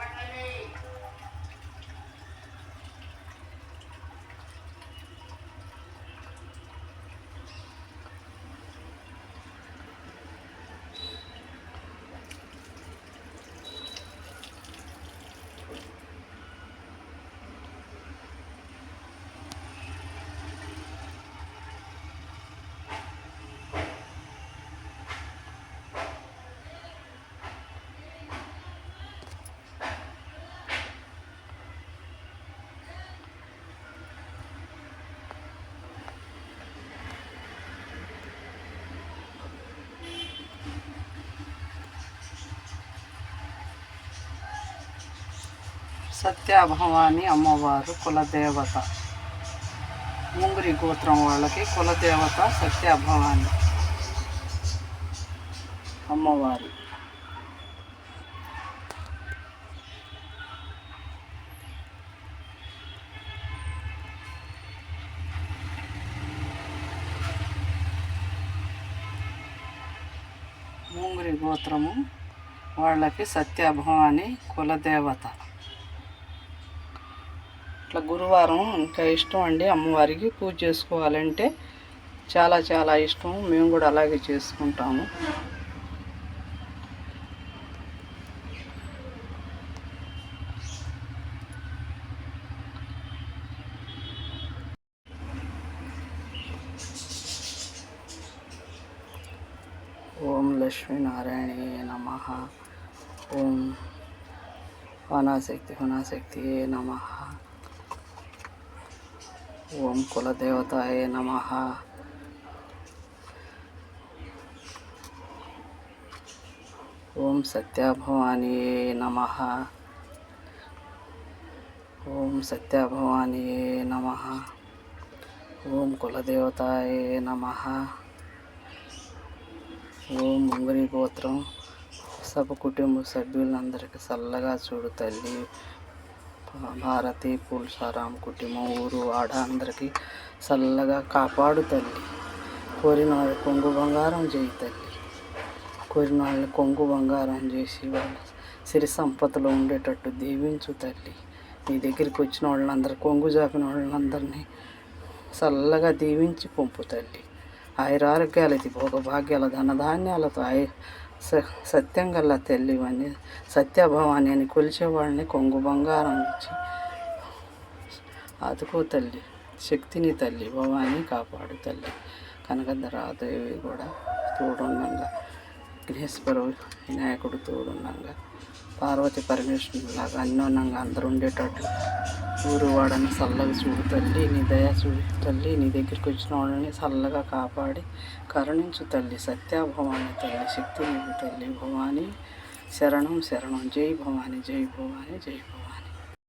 Patale. సత్యభవాని అమ్మవారు కులదేవత ముంగురి గోత్రం వాళ్ళకి కులదేవత సత్యభవాని అమ్మవారు ముంగురి గోత్రము వాళ్ళకి సత్యభవాని కులదేవత అట్లా గురువారం ఇంకా ఇష్టం అండి అమ్మవారికి పూజ చేసుకోవాలంటే చాలా చాలా ఇష్టం. మేము కూడా అలాగే చేసుకుంటాము. ఓం లక్ష్మీనారాయణ నమ. ఓం హనాశక్తి హనాశక్తి నమ. ఓం కులదేవతాయ నమ. ఓం సత్యభవాని నమ. ఓం సత్యభవాని నమ. ఓం కులదేవతాయ నమ. ఓం ముంగరి గోత్రం సభ కుటుంబ సభ్యులందరికీ చల్లగా చూడు తల్లి. భారతి పుల్సారాం కుటుంబం ఊరు ఆడ అందరికీ చల్లగా కాపాడు తల్లి. కోరిన కొంగు బంగారం చేయి తల్లి. కోరిన వాళ్ళని కొంగు బంగారం చేసి వాళ్ళ సిరి సంపదలో ఉండేటట్టు దీవించు తల్లి. నీ దగ్గరికి వచ్చిన వాళ్ళందరూ కొంగు జాపిన వాళ్ళందరినీ చల్లగా దీవించి పంపు తల్లి. ఆయురారోగ్యాలది భోగభాగ్యాల ధనధాన్యాలతో ఆయ స సత్యం గల్ల తల్లివని సత్యభవాని అని కొలిచేవాడిని కొంగు బంగారం ఇచ్చి అతుకు తల్లి శక్తిని తల్లి భవాని కాపాడు తల్లి. కనకధరాదేవి కూడా తోడుండంగా విఘ్నేశ్వర వినాయకుడు తోడుండంగా పార్వతి పరమేశ్వరులాగా అన్యోన్యంగా అందరూ ఉండేటట్లు ఊరు వాడని చల్లగా చూడు తల్లి నీ దయ చూడు తల్లి నీ దగ్గరికి వచ్చిన వాళ్ళని చల్లగా కాపాడి కరుణించు తల్లి సత్యాభవాని తల్లి శక్తి నీవు తల్లి భవాని. శరణం శరణం జై భవాని జై భవాని జై భవాని.